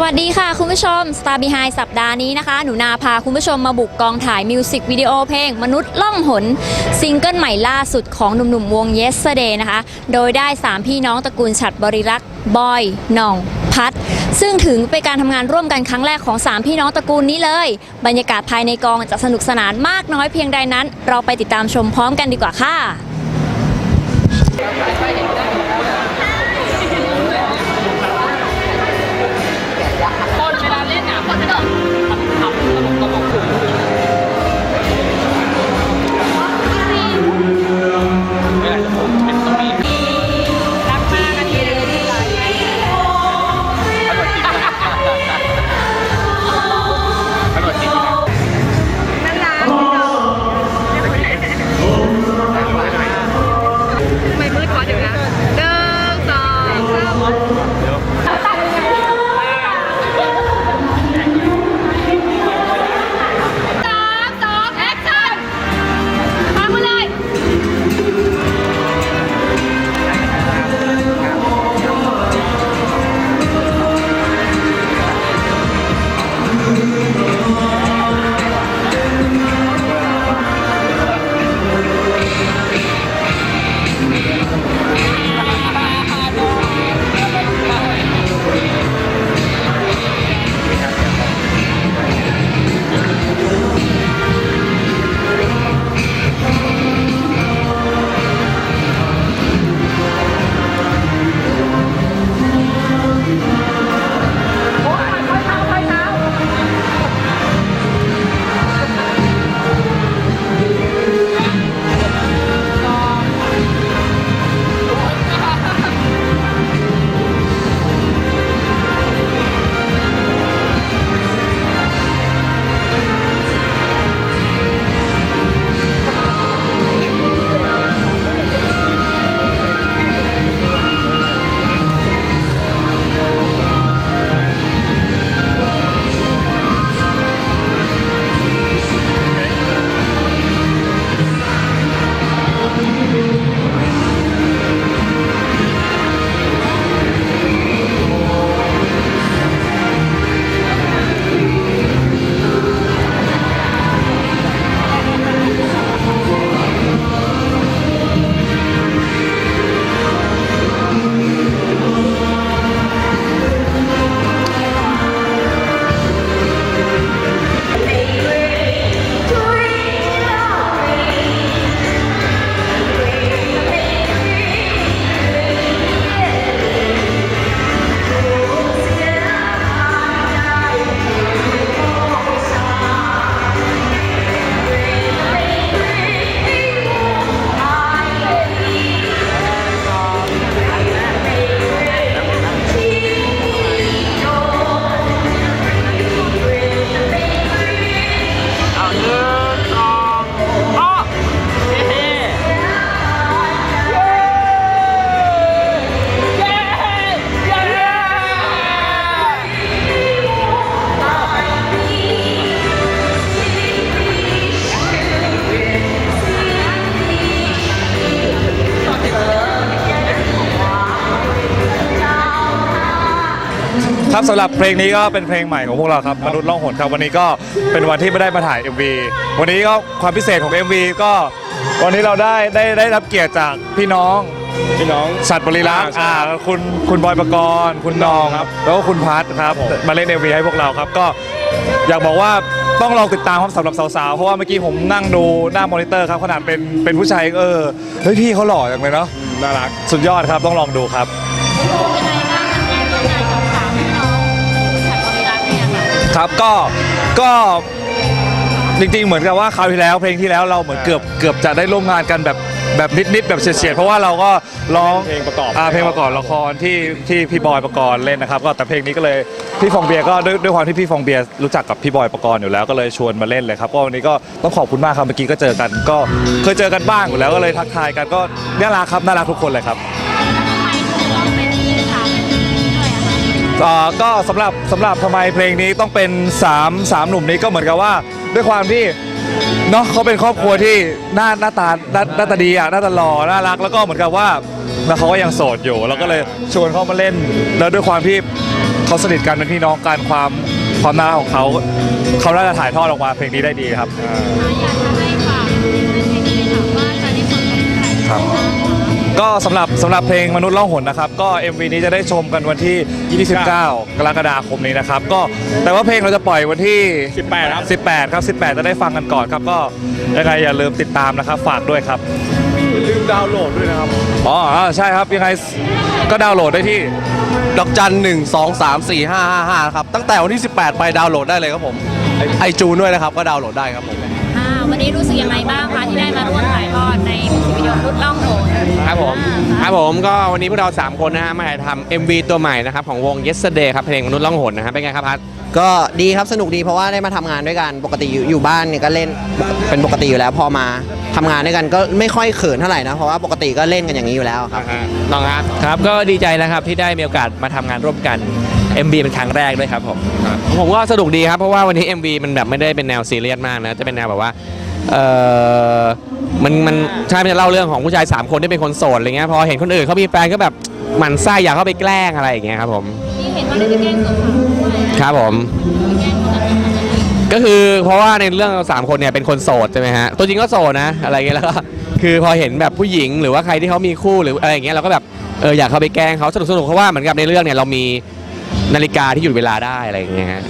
สวัสดีค่ะ คุณผู้ชม Star Behind สัปดาห์นี้นะคะ หนูนาพาคุณผู้ชมมาบุกกองถ่ายมิวสิกวิดีโอเพลง มนุษย์ล่องหน ซิงเกิลใหม่ล่าสุดของหนุ่มๆวง Yesterday นะคะ โดยได้ 3 พี่น้องตระกูลฉัดบริรักษ์บอยหน่องพัด ซึ่งถึงเป็นการทำงานร่วมกันครั้งแรกของ 3 พี่น้องตระกูลนี้เลย บรรยากาศภายในกองจะสนุกสนานมากน้อยเพียงใดนั้น เราไปติดตามชมพร้อมกันดีกว่าค่ะ ครับสำหรับเพลงนี้ก็เป็นเพลงใหม่ของพวกเราครับมนุษย์ล่องหนครับวันนี้ก็เป็นวันที่ไม่ได้มาถ่าย MV วันนี้ก็ความพิเศษของ MV ก็วันนี้เราได้ได้ได้รับเกียรติจากพี่น้องพี่น้อง สัตว์บริรักษ์อ่าอ่าใช่คุณคุณบอยประกรณ์คุณนองครับแล้วก็คุณพัทครับมาเล่น MV ให้พวกเราครับก็อยากบอกว่าต้องลองติดตามครับสำหรับสาวๆเพราะว่าเมื่อกี้ผมนั่งดูหน้ามอนิเตอร์ครับขนาดเป็นเป็นผู้ชายเออเฮ้ยพี่เขาหล่อจังเลยเนาะน่ารัก สุดยอดครับต้องลองดูครับ ครับก็ก็จริงๆ เหมือนกับว่าคราวที่แล้วเพลงที่แล้วเราเหมือนเกือบเกือบจะได้ร่วมงานกันแบบแบบนิดๆแบบเฉียดๆเพราะว่าเราก็ร้องเพลงประกอบอ่าเพลงประกอบละครที่ที่พี่บอยประกรณ์เล่นนะครับ ก็แต่เพลงนี้ก็เลยพี่ฟองเบียร์ก็ด้วยด้วยความที่พี่ฟองเบียร์รู้จักกับพี่บอยประกรณ์อยู่แล้วก็เลยชวนมาเล่นเลยครับก็วันนี้ก็ต้องขอบคุณมากครับเมื่อกี้ก็เจอกัน ก็เคยเจอกันบ้างอยู่แล้วก็เลยทักทายกันก็น่ารักครับน่ารักทุกคนเลยครับ อ่าก็สำหรับสำหรับทำไมเพลงนี้ต้องเป็น3 3หนุ่มนี้ก็เหมือนกับว่า ด้วยความที่เนาะเขาเป็นครอบครัวที่หน้าหน้าตาหน้าหน้าตาดีอะหน้าตาหล่อน่ารักแล้วก็เหมือนกับว่าแล้วเขาก็ยังโสดอยู่เราก็เลยชวนเขามาเล่น แล้วด้วยความที่เขาสนิทกันเป็นพี่น้องกันความความน่ารักของเขาเขาน่าจะถ่ายทอดออกมาเพลงนี้ได้ดีครับ อยากจะให้ฝากเพลงนี้ถามว่าจะได้ชมกันเมื่อไหร่ ครับ ก็สำหรับสำหรับเพลงมนุษย์ล่องหนนะครับ ก็ MV นี้จะได้ชมกันวันที่ 29 กรกฎาคมนี้นะครับ ก็แต่ว่าเพลงเราจะปล่อยวันที่ 18 ครับ 18 ครับ 18 จะได้ฟังกันก่อนครับ ก็ยังไงอย่าลืมติดตามนะครับ ฝากด้วยครับลืมดาวน์โหลดด้วยนะครับ อ๋ออ่าใช่ครับยังไงก็ดาวน์โหลดได้ที่ ดอกจันหนึ่งสองสามสี่ห้าห้าห้าครับ ตั้งแต่วันที่ 18 ไปดาวน์โหลดได้เลยครับผมไอจูนด้วยนะครับ ก็ดาวน์โหลดได้ครับผมอ่า วันนี้รู้สึกยังไงบ้างคะที่ได้มาร่วมถ่ายทอดในมิวสิกวิดีโอรุดล่องโหนครับผมครับผมก็วันนี้พวกเรา 3 คนนะฮะมาถ่ายทำ MV ตัวใหม่นะครับของวง Yesterday ครับเพลงมนุษย์ล่องหนนะฮะเป็นไงครับพัดก็ดีครับสนุกดีเพราะว่าได้มาทำงานด้วยกันปกติอยู่อยู่บ้านเนี่ยก็เล่นเป็นปกติอยู่แล้วพอมาทำงานด้วยกันก็ไม่ค่อยเขินเท่าไหร่นะเพราะว่าปกติก็เล่นกันอย่างนี้อยู่แล้วครับน้องฮะครับก็ดีใจนะครับที่ได้มีโอกาสมาทำงานร่วมกัน MB เป็นครั้งแรกด้วยครับผมผมก็สนุกดีครับเพราะว่าวันนี้ MV มันแบบไม่ได้เป็นแนวซีเรียสมากนะจะเป็นแนวแบบว่าเออมันมันใช่มันจะเล่าเรื่องของผู้ชาย 3 คนที่เป็นคนโสดอะไรเงี้ยพอเห็นคนอื่นเขามีแฟนก็แบบหมันไส้อยากเข้าไปแกล้งอะไรอย่างเงี้ยครับผมที่เห็นว่าได้ไปแกล้งสาวๆด้วยครับผมไปแกล้งคนนั้นคนนั้นก็คือเพราะว่าในเรื่องเราสามคนเนี่ยเป็นคนโสดใช่ไหมฮะตัวจริงก็โสดนะอะไรเงี้ยแล้วก็คือพอเห็นแบบผู้หญิงหรือว่าใครที่เขามีคู่หรืออะไรอย่างเงี้ยเราก็แบบเอออยากเข้าไปแกล้งเขาสนุกสนุกเพราะว่าเหมือนกับในเรื่องเนี่ยเรามี นาฬิกาที่หยุดเวลาได้อะไรอย่างเงี้ยฮะ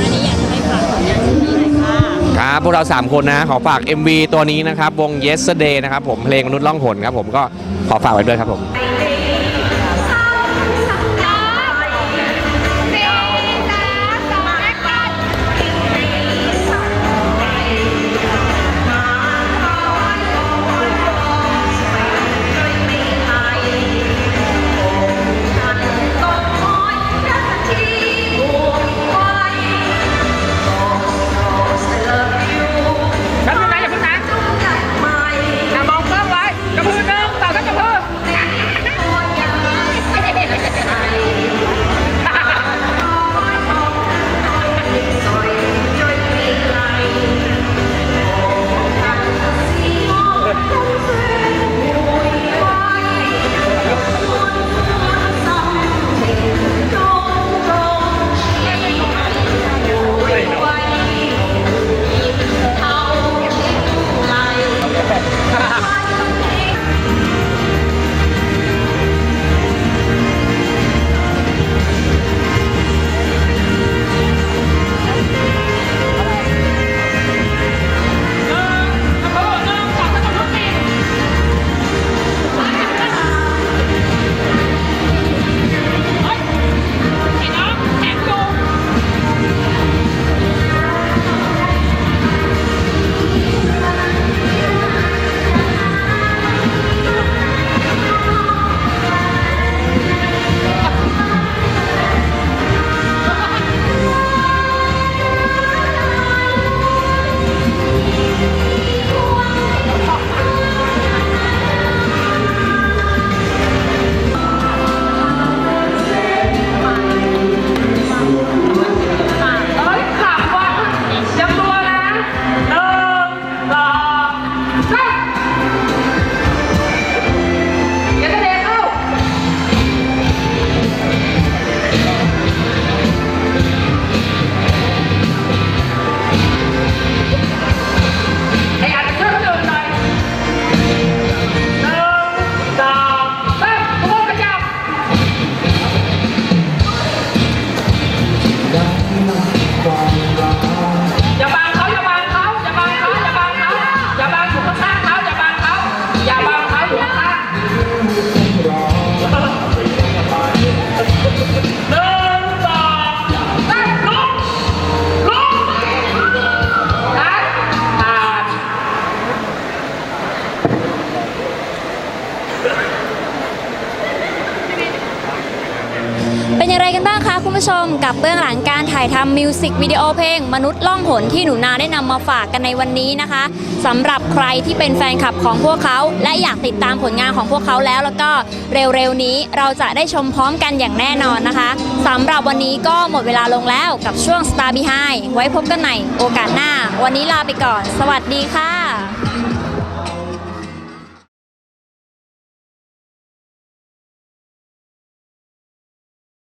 อันนี้อยากจะให้ฝากผลงานที่ไหน่อยค่ะครับพวกเรา 3 คนนะ ขอฝาก MV ตัวนี้นะครับ วง Yesterday นะครับผมเพลงมนุษย์ล่องหนครับผมก็ขอฝากไว้ด้วยครับผม ผู้ชมกับเบื้องหลังการถ่ายทำมิวสิกวิดีโอเพลง มนุษย์ล่องหนที่หนูนาได้นำมาฝากกันในวันนี้นะคะสำหรับใครที่เป็นแฟนคลับของพวกเขา และอยากติดตามผลงานของพวกเขาแล้ว แล้วก็เร็วๆนี้เราจะได้ชมพร้อมกันอย่างแน่นอนนะคะสำหรับวันนี้ก็หมดเวลาลงแล้วกับช่วง Star Behind ไว้พบกันใหม่โอกาสหน้า วันนี้ลาไปก่อน สวัสดีค่ะ